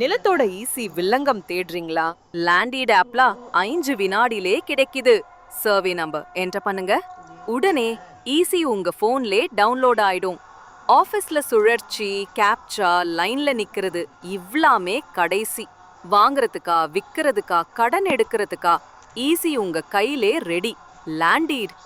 நிலத்தோட easy வில்லங்கம் தேடுறீங்களா? லேண்டீட் ஆப்ல ஐந்து வினாடிலே கிடைக்குது. சர்வே நம்பர் என்டர் பண்ணுங்க. உடனே ஈசி உங்க போன்லே டவுன்லோட் ஆயிடும். ஆஃபீஸ்ல சுழற்சி கேப்சா லைன்ல நிக்கிறது இவ்ளாமே கடைசி. வாங்குறதுக்கா விக்கிறதுக்கா கடன் எடுக்கிறதுக்கா ஈஸி உங்க கையிலே ரெடி. லேண்டீட்